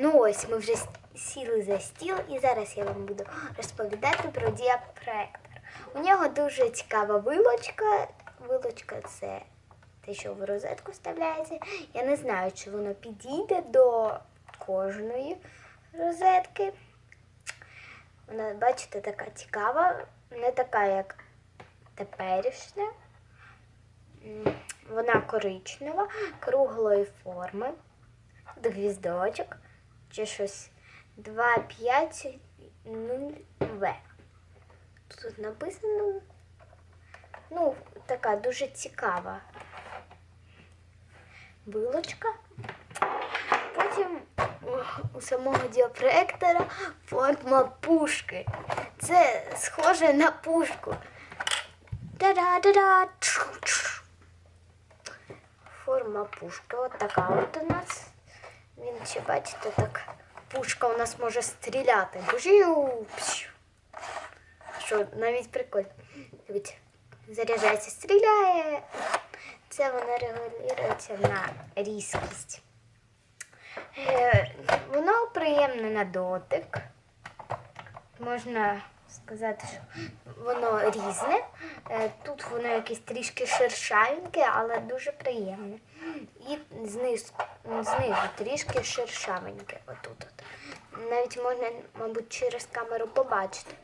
Ну ось, ми вже сіли за стіл, і зараз я вам буду розповідати про діапроектор. У нього дуже цікава вилочка. Вилочка це те, що в розетку вставляється. Я не знаю, чи воно підійде до кожної розетки. Вона, бачите, така цікава, не така, як теперішня. Вона коричнева, круглої форми, до гвіздочок, чи щось 250В. Тут написано, ну, така дуже цікава вилочка. Потім у- самого діапроектора форма пушки. Це схоже на пушку. Та-да-да-да. Форма пушки. От така от у нас. Ще бачите, так пушка у нас може стріляти. Що навіть прикольно. Заряджається, стріляє. Це вона регулюється на різкість. Е, Воно приємне на дотик. Можна сказати, що воно різне. Е, Тут воно якесь трішки шершавеньке, але дуже приємне. І знизу, знизу трішки шершавеньке. Отут. От. Навіть можна, мабуть, через камеру побачити.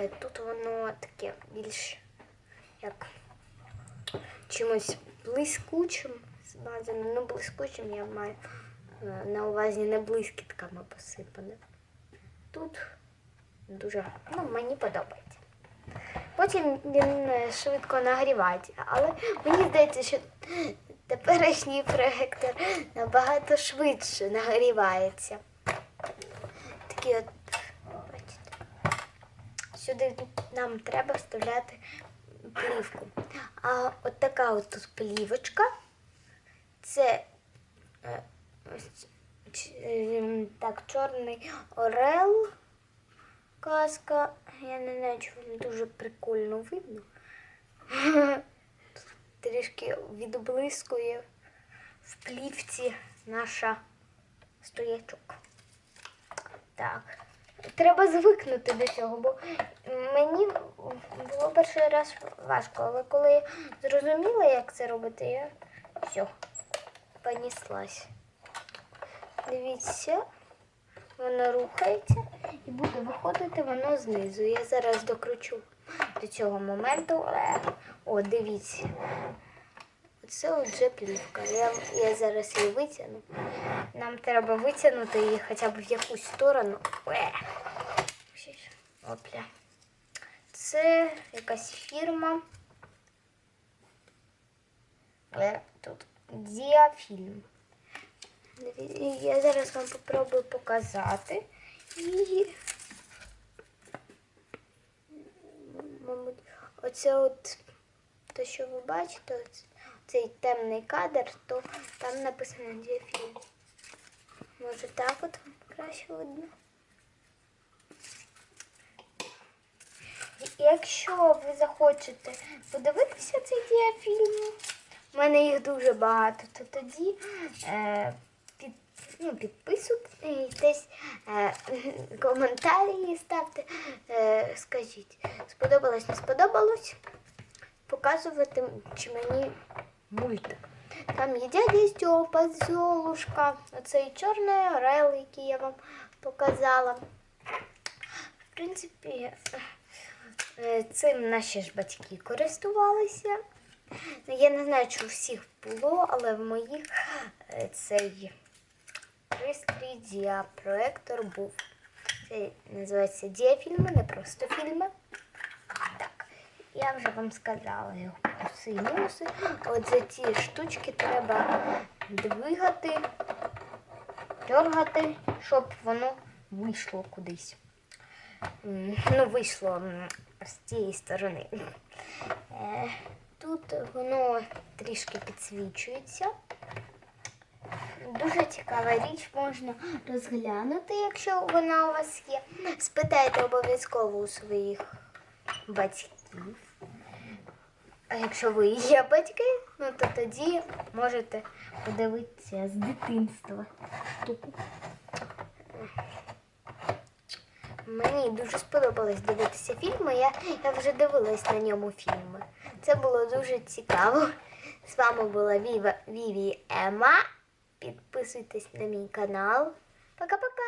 Е, Тут воно таке більш як чимось блискучим змазано. Ну, блискучим я маю е, на увазі не блискітками посипане. Тут дуже ну, мені подобається. Потім він е, швидко нагрівається, але мені здається, що теперішній проектор набагато швидше нагрівається. Такі от, бачите, сюди нам треба вставляти плівку. А от така от тут плівочка. Це е, ось е, так, чорний орел. Казка. Я не знаю, чи вам дуже прикольно видно. Трішки відблискує в плівці наша стоячок. Так. Треба звикнути до цього, бо мені було перший раз важко, але коли я зрозуміла, як це робити, я все, поніслась. Дивіться, воно рухається і буде виходити воно знизу. Я зараз докручу до цього моменту. О, дивіться. Оце вже плівка. Я, я зараз її витягну. Нам треба витягнути її хоча б в якусь сторону. Е. Опля. Це якась фірма. Е, Тут діафільм. Я зараз вам попробую показати. І, мабуть, оце от те, що ви бачите, цей темний кадр, то там написано діафільм. Може так от краще видно. Якщо ви захочете подивитися цей діафільм, в мене їх дуже багато, то тоді е, ну, підписуйтесь, е, коментарі ставте, е, скажіть, сподобалось, не сподобалось, показувати чи мені мультик. Там є дядя Стьопа, Золушка, оцей чорний орел, який я вам показала. В принципі, е, цим наші ж батьки користувалися. Я не знаю, чи у всіх було, але в моїх е, цей пристрій діапроектор був. Це називається діафільми, не просто фільми. Так, я вже вам сказала його плюси і мінуси. От за ці штучки треба двигати, дергати, щоб воно вийшло кудись. Ну, вийшло з цієї сторони. Е, Тут воно трішки підсвічується. Дуже цікава річ, можна розглянути, якщо вона у вас є. Спитайте обов'язково у своїх батьків. А якщо ви є батьки, ну то тоді можете подивитися з дитинства. Мені дуже сподобалось дивитися фільми. Я, я вже дивилась на ньому фільми. Це було дуже цікаво. З вами була Віва Віві Ема. Підписуйтесь на мій канал. Пока-пока!